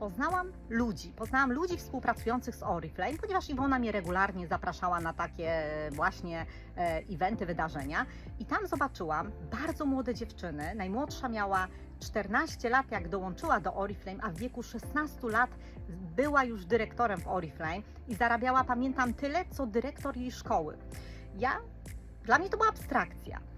poznałam ludzi. Poznałam ludzi współpracujących z Oriflame, ponieważ Iwona mnie regularnie zapraszała na takie właśnie e, eventy, wydarzenia. I tam zobaczyłam bardzo młode dziewczyny. Najmłodsza miała 14 lat, jak dołączyła do Oriflame, a w wieku 16 lat była już dyrektorem w Oriflame i zarabiała, pamiętam, tyle, co dyrektor jej szkoły. Ja, dla mnie to była abstrakcja.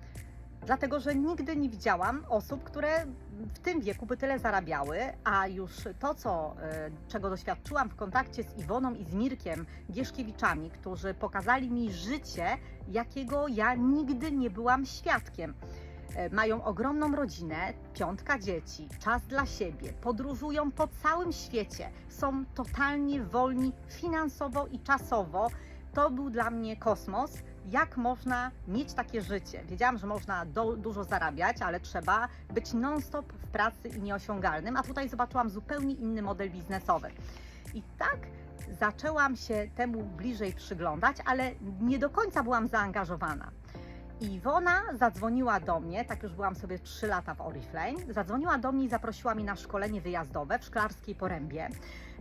Dlatego, że nigdy nie widziałam osób, które w tym wieku by tyle zarabiały, a już to, co, e, czego doświadczyłam w kontakcie z Iwoną i z Mirkiem Gieszkiewiczami, którzy pokazali mi życie, jakiego ja nigdy nie byłam świadkiem. E, Mają ogromną rodzinę, piątka dzieci, czas dla siebie, podróżują po całym świecie, są totalnie wolni finansowo i czasowo. To był dla mnie kosmos. Jak można mieć takie życie? Wiedziałam, że można do, dużo zarabiać, ale trzeba być non-stop w pracy i nieosiągalnym, a tutaj zobaczyłam zupełnie inny model biznesowy. I tak zaczęłam się temu bliżej przyglądać, ale nie do końca byłam zaangażowana. Iwona zadzwoniła do mnie, tak już byłam sobie 3 lata w Oriflame, zadzwoniła do mnie i zaprosiła mnie na szkolenie wyjazdowe w Szklarskiej Porębie,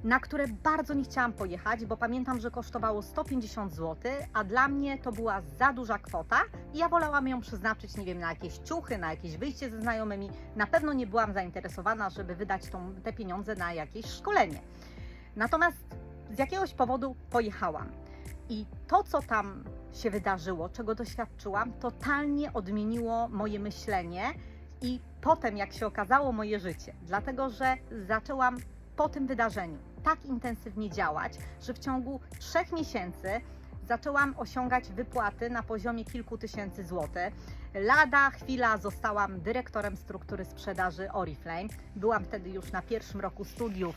na które bardzo nie chciałam pojechać, bo pamiętam, że kosztowało 150 zł, a dla mnie to była za duża kwota i ja wolałam ją przeznaczyć, nie wiem, na jakieś ciuchy, na jakieś wyjście ze znajomymi. Na pewno nie byłam zainteresowana, żeby wydać tą, te pieniądze na jakieś szkolenie. Natomiast z jakiegoś powodu pojechałam. I to, co tam się wydarzyło, czego doświadczyłam, totalnie odmieniło moje myślenie i potem, jak się okazało, moje życie. Dlatego, że zaczęłam po tym wydarzeniu tak intensywnie działać, że w ciągu trzech miesięcy zaczęłam osiągać wypłaty na poziomie kilku tysięcy złotych. Lada chwila zostałam dyrektorem struktury sprzedaży Oriflame. Byłam wtedy już na pierwszym roku studiów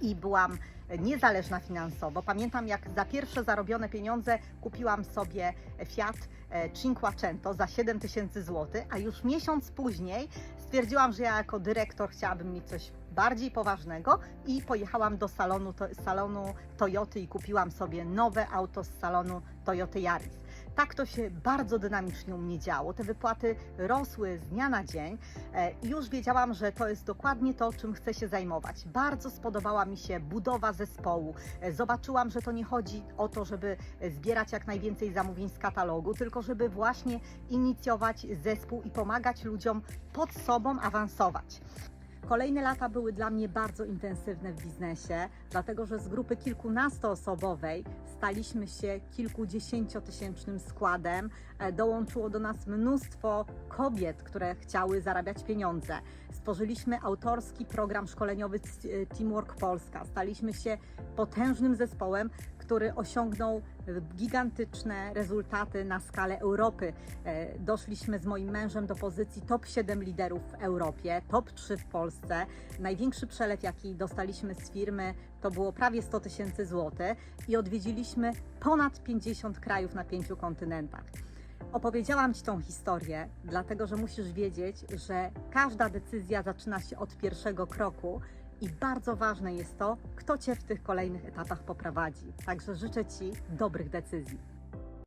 i byłam niezależna finansowo. Pamiętam, jak za pierwsze zarobione pieniądze kupiłam sobie Fiat e, Cinquecento za 7 tysięcy złotych, a już miesiąc później stwierdziłam, że ja jako dyrektor chciałabym mieć coś bardziej poważnego i pojechałam do salonu, to, salonu Toyoty i kupiłam sobie nowe auto z salonu Toyoty Yaris. Tak to się bardzo dynamicznie u mnie działo. Te wypłaty rosły z dnia na dzień e, i już wiedziałam, że to jest dokładnie to, czym chcę się zajmować. Bardzo spodobała mi się budowa zespołu. E, Zobaczyłam, że to nie chodzi o to, żeby zbierać jak najwięcej zamówień z katalogu, tylko żeby właśnie inicjować zespół i pomagać ludziom pod sobą awansować. Kolejne lata były dla mnie bardzo intensywne w biznesie, dlatego że z grupy kilkunastoosobowej staliśmy się kilkudziesięciotysięcznym składem. E, Dołączyło do nas mnóstwo kobiet, które chciały zarabiać pieniądze. Stworzyliśmy autorski program szkoleniowy e, Teamwork Polska. Staliśmy się potężnym zespołem, który osiągnął gigantyczne rezultaty na skalę Europy. E, Doszliśmy z moim mężem do pozycji top 7 liderów w Europie, top 3 w Polsce. Największy przelew, jaki dostaliśmy z firmy, to było prawie 100 tysięcy złotych i odwiedziliśmy ponad 50 krajów na pięciu kontynentach. Opowiedziałam Ci tą historię, dlatego że musisz wiedzieć, że każda decyzja zaczyna się od pierwszego kroku i bardzo ważne jest to, kto Cię w tych kolejnych etapach poprowadzi. Także życzę Ci dobrych decyzji.